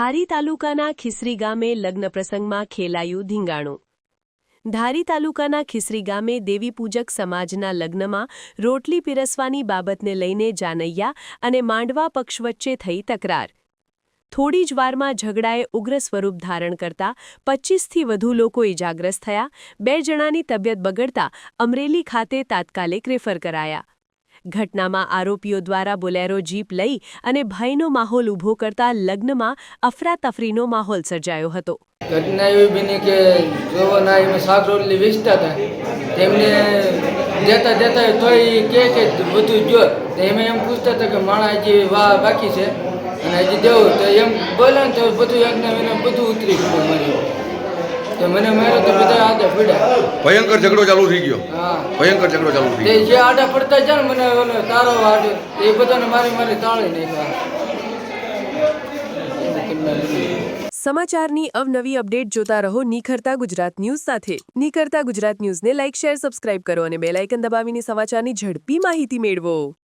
ધારી તાલુકાના ખીસરી ગામે લગ્ન પ્રસંગમાં ખેલાયું ધીંગાણું. ધારી તાલુકાના ખીસરી ગામે દેવીપૂજક સમાજના લગ્નમાં રોટલી પીરસવાની બાબતને લઈને જાનૈયા અને માંડવા પક્ષ વચ્ચે થઈ તકરાર. થોડી જ વારમાં ઝઘડાએ ઉગ્ર સ્વરૂપ ધારણ કરતા પચ્ચીસથી વધુ લોકો ઇજાગ્રસ્ત થયા, બે જણાની તબિયત બગડતા અમરેલી ખાતે તાત્કાલિક રેફર કરાયા. ઘટનામાં આરોપીઓ દ્વારા બોલેરો જીપ લઈ અને ભયનો માહોલ ઊભો કરતા લગ્નમાં અફરાતફરીનો માહોલ સર્જાયો હતો. ઘટના એવી બની કે જોવાના એમાં શાક રોટલી વેચતા હતા. તેમને દેતા દેતા તોય કે કે બધું જો એમ એમ પૂછતા હતા કે માણા હજી વાહ બાકી છે. અને હજી દેવું, તો એમ બોલે તો બધું એને બધું ઉતરી ગયું, મારી તો મને માર્યો તો બધા આગળ પડ્યા. ભયંકર ઝઘડો ચાલુ થઈ ગયો. ભયંકર ઝઘડો ચાલુ થઈ ગયો. જે આડા પડતા છે ને મને ઓલો તારો આડે એ બધાને મારી મારી તાળી નાખ્યા. સમાચારની અવનવી અપડેટ જોતા રહો નિખરતા ગુજરાત ન્યૂઝ સાથે. નિખરતા ગુજરાત ન્યૂઝને લાઇક શેર સબસ્ક્રાઇબ કરો અને બેલ આઇકન દબાવીને સમાચારની ઝડપી માહિતી મેળવો.